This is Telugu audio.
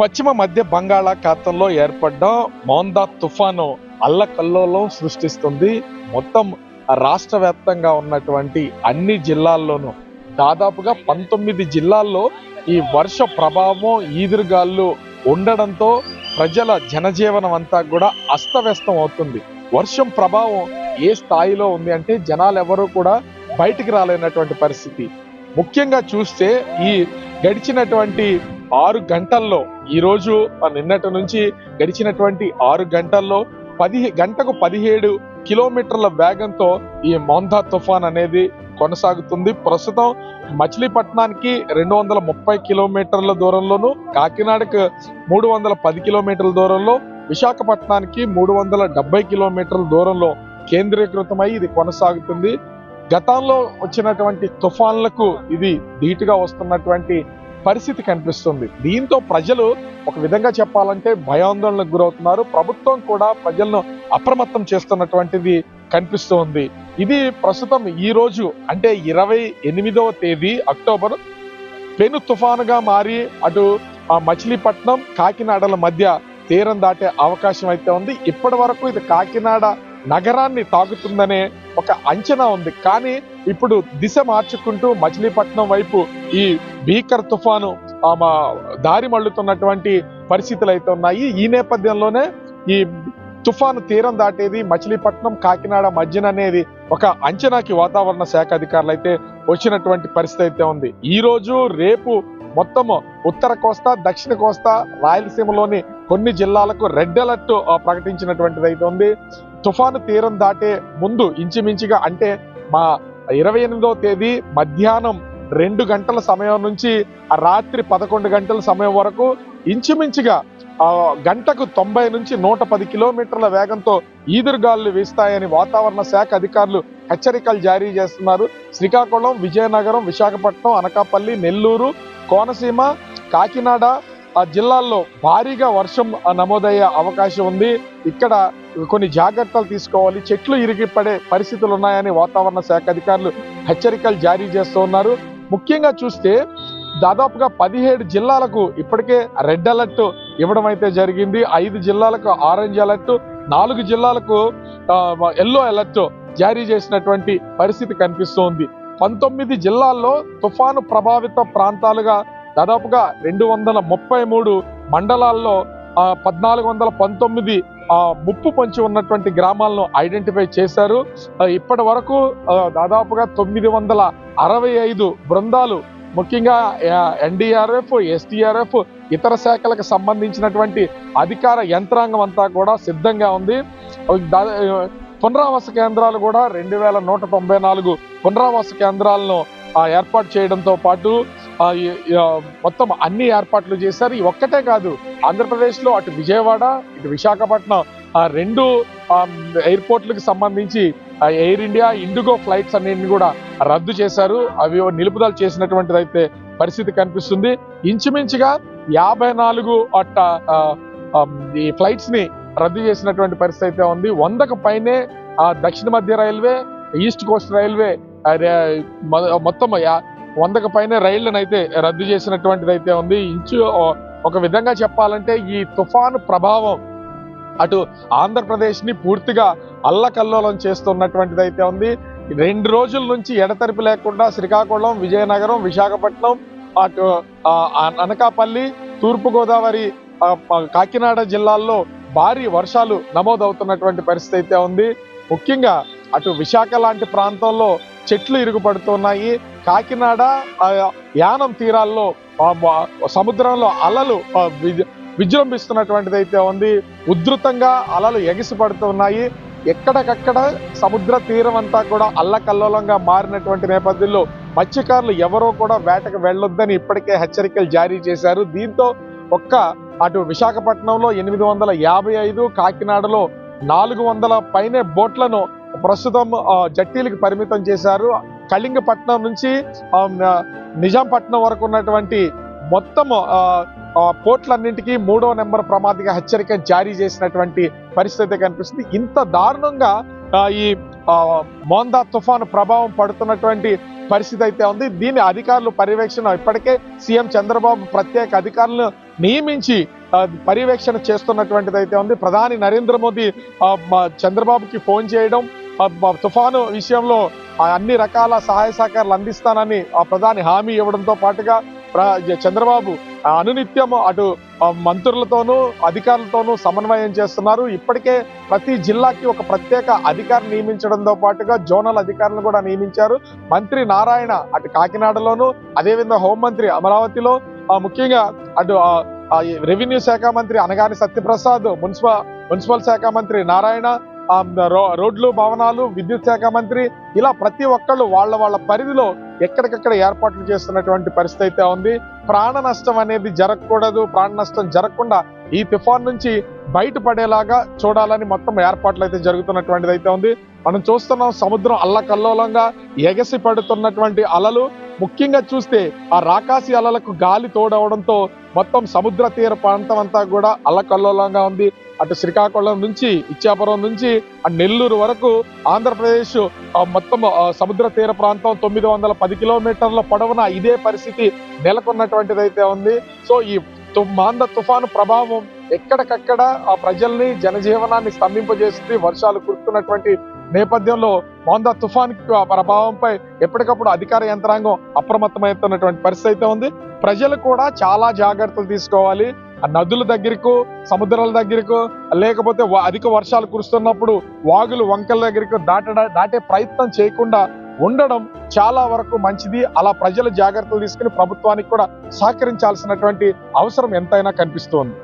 పశ్చిమ మధ్య బంగాళాఖాతంలో ఏర్పడ్డ మోందా తుఫాను అల్లకల్లోలం సృష్టిస్తుంది. మొత్తం రాష్ట్ర వ్యాప్తంగా ఉన్నటువంటి అన్ని జిల్లాల్లోనూ. దాదాపుగా పంతొమ్మిది జిల్లాల్లో ఈ వర్ష ప్రభావం ఈదురుగాళ్ళు ఉండడంతో ప్రజల జనజీవనం అంతా కూడా అస్తవ్యస్తం అవుతుంది. వర్షం ప్రభావం ఏ స్థాయిలో ఉంది అంటే జనాలు ఎవరూ కూడా బయటికి రాలేనటువంటి పరిస్థితి. ముఖ్యంగా చూస్తే ఈ గడిచినటువంటి ఆరు గంటల్లో ఈరోజు ఆ నిన్నటి నుంచి గడిచినటువంటి ఆరు గంటల్లో పది గంటకు పదిహేడు కిలోమీటర్ల వేగంతో ఈ మోందా తుఫాన్ అనేది కొనసాగుతుంది. ప్రస్తుతం మచిలీపట్నానికి రెండు వందల ముప్పై కిలోమీటర్ల దూరంలోను కాకినాడకు మూడు వందల పది కిలోమీటర్ల దూరంలో విశాఖపట్నానికి మూడు వందల డెబ్బై కిలోమీటర్ల దూరంలో కేంద్రీకృతమై ఇది కొనసాగుతుంది. గతంలో వచ్చినటువంటి తుఫాన్లకు ఇది ధీటుగా వస్తున్నటువంటి పరిస్థితి కనిపిస్తుంది. దీంతో ప్రజలు ఒక విధంగా చెప్పాలంటే భయాందోళనకు గురవుతున్నారు. ప్రభుత్వం కూడా ప్రజలను అప్రమత్తం చేస్తున్నటువంటిది కనిపిస్తోంది. ఇది ప్రస్తుతం ఈ రోజు అంటే ఇరవై ఎనిమిదవ తేదీ అక్టోబర్. పెను తుఫానుగా మారి అటు ఆ మచిలీపట్నం కాకినాడల మధ్య తీరం దాటే అవకాశం అయితే ఉంది. ఇప్పటి వరకు ఇది కాకినాడ నగరాన్ని తాకుతుందనే ఒక అంచనా ఉంది. కానీ ఇప్పుడు దిశ మార్చుకుంటూ మచిలీపట్నం వైపు ఈ భీకర్ తుఫాను ఆ, మా దారి మళ్ళుతున్నటువంటి పరిస్థితులు అయితే ఉన్నాయి. ఈ నేపథ్యంలోనే ఈ తుఫాను తీరం దాటేది మచిలీపట్నం కాకినాడ మధ్యన అనేది ఒక అంచనాకి వాతావరణ శాఖ అధికారులు అయితే వచ్చినటువంటి పరిస్థితి అయితే ఉంది. ఈ రోజు రేపు మొత్తము ఉత్తర కోస్తా దక్షిణ కోస్తా రాయలసీమలోని కొన్ని జిల్లాలకు రెడ్ అలర్ట్ ప్రకటించినటువంటిది అయితే ఉంది. తుఫాను తీరం దాటే ముందు ఇంచుమించుగా అంటే మా ఇరవై ఎనిమిదవ తేదీ మధ్యాహ్నం రెండు గంటల సమయం నుంచి రాత్రి పదకొండు గంటల సమయం వరకు ఇంచుమించుగా గంటకు తొంభై నుంచి నూట పది కిలోమీటర్ల వేగంతో ఈదురుగాలు వీస్తాయని వాతావరణ శాఖ అధికారులు హెచ్చరికలు జారీ చేస్తున్నారు. శ్రీకాకుళం విజయనగరం విశాఖపట్నం అనకాపల్లి నెల్లూరు కోనసీమ కాకినాడ ఆ జిల్లాల్లో భారీగా వర్షం నమోదయ్యే అవకాశం ఉంది. ఇక్కడ కొన్ని జాగ్రత్తలు తీసుకోవాలి. చెట్లు ఇరిగిపడే పరిస్థితులు ఉన్నాయని వాతావరణ శాఖ అధికారులు హెచ్చరికలు జారీ చేస్తూ ఉన్నారు. ముఖ్యంగా చూస్తే దాదాపుగా పదిహేడు జిల్లాలకు ఇప్పటికే రెడ్ అలర్ట్ ఇవ్వడం అయితే జరిగింది. ఐదు జిల్లాలకు ఆరెంజ్ అలర్ట్ నాలుగు జిల్లాలకు ఎల్లో అలర్ట్ జారీ చేసినటువంటి పరిస్థితి కనిపిస్తోంది. పంతొమ్మిది జిల్లాల్లో తుఫాను ప్రభావిత ప్రాంతాలుగా దాదాపుగా రెండు వందల ముప్పై మూడు మండలాల్లో పద్నాలుగు వందల పంతొమ్మిది ఆ, ముప్పు పొంచి ఉన్నటువంటి గ్రామాలను ఐడెంటిఫై చేశారు. ఇప్పటి వరకు దాదాపుగా తొమ్మిది వందల అరవై ఐదు బృందాలు ముఖ్యంగా ఎన్డీఆర్ఎఫ్ ఎస్టీఆర్ఎఫ్ ఇతర శాఖలకు సంబంధించినటువంటి అధికార యంత్రాంగం అంతా కూడా సిద్ధంగా ఉంది. పునరావాస కేంద్రాలు కూడా రెండు వేల నూట తొంభై నాలుగు పునరావాస కేంద్రాలను ఏర్పాటు చేయడంతో పాటు మొత్తం అన్ని ఏర్పాట్లు చేశారు. ఈ ఒక్కటే కాదు ఆంధ్రప్రదేశ్లో అటు విజయవాడ ఇటు విశాఖపట్నం ఆ రెండు ఎయిర్పోర్ట్లకు సంబంధించి ఎయిర్ ఇండియా ఇండిగో ఫ్లైట్స్ అన్నింటిని కూడా రద్దు చేశారు. అవి నిలుపుదల చేసినటువంటిది అయితే పరిస్థితి కనిపిస్తుంది. ఇంచుమించుగా యాభై నాలుగు అట్ట ఈ ఫ్లైట్స్ని రద్దు చేసినటువంటి పరిస్థితి అయితే ఉంది. వందకు పైనే ఆ, దక్షిణ మధ్య రైల్వే ఈస్ట్ కోస్ట్ రైల్వే మొత్తం వందకు పైన రైళ్ళను అయితే రద్దు చేసినటువంటిది అయితే ఉంది. ఇంచు ఒక విధంగా చెప్పాలంటే ఈ తుఫాను ప్రభావం అటు ఆంధ్రప్రదేశ్ని పూర్తిగా అల్లకల్లోలం చేస్తున్నటువంటిది అయితే ఉంది. రెండు రోజుల నుంచి ఎడతెరిపి లేకుండా శ్రీకాకుళం విజయనగరం విశాఖపట్నం అటు అనకాపల్లి తూర్పుగోదావరి కాకినాడ జిల్లాల్లో భారీ వర్షాలు నమోదవుతున్నటువంటి పరిస్థితి అయితే ఉంది. ముఖ్యంగా అటు విశాఖ లాంటి ప్రాంతంలో చెట్లు ఇరుగుపడుతున్నాయి. కాకినాడ యానం తీరాల్లో సముద్రంలో అలలు విజ- విజృంభిస్తున్నటువంటిది అయితే ఉంది. ఉధృతంగా అలలు ఎగిసిపడుతున్నాయి. ఎక్కడికక్కడ సముద్ర తీరం అంతా కూడా అల్లకల్లోలంగా మారినటువంటి నేపథ్యంలో మత్స్యకారులు ఎవరో కూడా వేటకు వెళ్ళొద్దని ఇప్పటికే హెచ్చరికలు జారీ చేశారు. దీంతో ఒక్క అటు విశాఖపట్నంలో ఎనిమిది వందల యాభై ఐదు కాకినాడలో నాలుగు వందల పైనే బోట్లను ప్రస్తుతం జట్టీలకు పరిమితం చేశారు. కళింగపట్నం నుంచి నిజాంపట్నం వరకు ఉన్నటువంటి మొత్తం పోర్ట్లన్నింటికి పోర్ట్లన్నింటికీ మూడో నెంబర్ ప్రమాదిక హెచ్చరిక జారీ చేసినటువంటి పరిస్థితి కనిపిస్తుంది. ఇంత దారుణంగా ఈ మోందా తుఫాను ప్రభావం పడుతున్నటువంటి పరిస్థితి అయితే ఉంది. దీని అధికారులు పర్యవేక్షణ ఇప్పటికే సీఎం చంద్రబాబు ప్రత్యేక అధికారులను నియమించి పర్యవేక్షణ చేస్తున్నటువంటిది అయితే ఉంది. ప్రధాని నరేంద్ర మోదీ చంద్రబాబుకి ఫోన్ చేయడం తుఫాను విషయంలో అన్ని రకాల సహాయ సహకారాలు అందిస్తానని ఆ ప్రధాని హామీ ఇవ్వడంతో పాటుగా చంద్రబాబు ఆ, అనునిత్యం అటు మంత్రులతోనూ అధికారులతోనూ సమన్వయం చేస్తున్నారు. ఇప్పటికే ప్రతి జిల్లాకి ఒక ప్రత్యేక అధికారి నియమించడంతో పాటుగా జోనల్ అధికారులను కూడా నియమించారు. మంత్రి నారాయణ అటు కాకినాడలోను అదేవిధంగా హోంమంత్రి అమరావతిలో ముఖ్యంగా అటు రెవెన్యూ శాఖ మంత్రి అనగాని సత్యప్రసాద్ మున్సిపల్ మున్సిపల్ శాఖ మంత్రి నారాయణ రోడ్లు భవనాలు విద్యుత్ శాఖ మంత్రి ఇలా ప్రతి ఒక్కళ్ళు వాళ్ళ వాళ్ళ పరిధిలో ఎక్కడికక్కడ ఏర్పాట్లు చేస్తున్నటువంటి పరిస్థితి అయితే ఉంది. ప్రాణ నష్టం అనేది జరగకూడదు ప్రాణ నష్టం జరగకుండా ఈ తుఫాన్ నుంచి బయటపడేలాగా చూడాలని మొత్తం ఏర్పాట్లు అయితే జరుగుతున్నటువంటిది అయితే ఉంది. మనం చూస్తున్నాం సముద్రం అల్లకల్లోలంగా ఎగసి పడుతున్నటువంటి అలలు. ముఖ్యంగా చూస్తే ఆ రాకాసి అలలకు గాలి తోడవడంతో మొత్తం సముద్ర తీర ప్రాంతం అంతా కూడా అల్లకల్లోలంగా ఉంది. అటు శ్రీకాకుళం నుంచి ఇచ్చాపురం నుంచి నెల్లూరు వరకు ఆంధ్రప్రదేశ్ మొత్తం సముద్ర తీర ప్రాంతం తొమ్మిది వందల పది కిలోమీటర్ల పొడవున ఇదే పరిస్థితి నెలకొన్నటువంటిది అయితే ఉంది. సో ఈ మాంద తుఫాను ప్రభావం ఎక్కడికక్కడ ఆ ప్రజల్ని జనజీవనాన్ని స్తంభింపజేస్తుంది. వర్షాలు కురుస్తున్నటువంటి నేపథ్యంలో మాంద తుఫాన్ ప్రభావంపై ఎప్పటికప్పుడు అధికార యంత్రాంగం అప్రమత్తమవుతున్నటువంటి పరిస్థితి అయితే ఉంది. ప్రజలు కూడా చాలా జాగ్రత్తలు తీసుకోవాలి. ఆ నదుల దగ్గరకు సముద్రాల దగ్గరకు లేకపోతే అధిక వర్షాలు కురుస్తున్నప్పుడు వాగులు వంకల దగ్గరకు దాట దాటే ప్రయత్నం చేయకుండా ఉండడం చాలా వరకు మంచిది. అలా ప్రజలు జాగ్రత్తలు తీసుకుని ప్రభుత్వానికి కూడా సహకరించాల్సినటువంటి అవసరం ఎంతైనా కనిపిస్తోంది.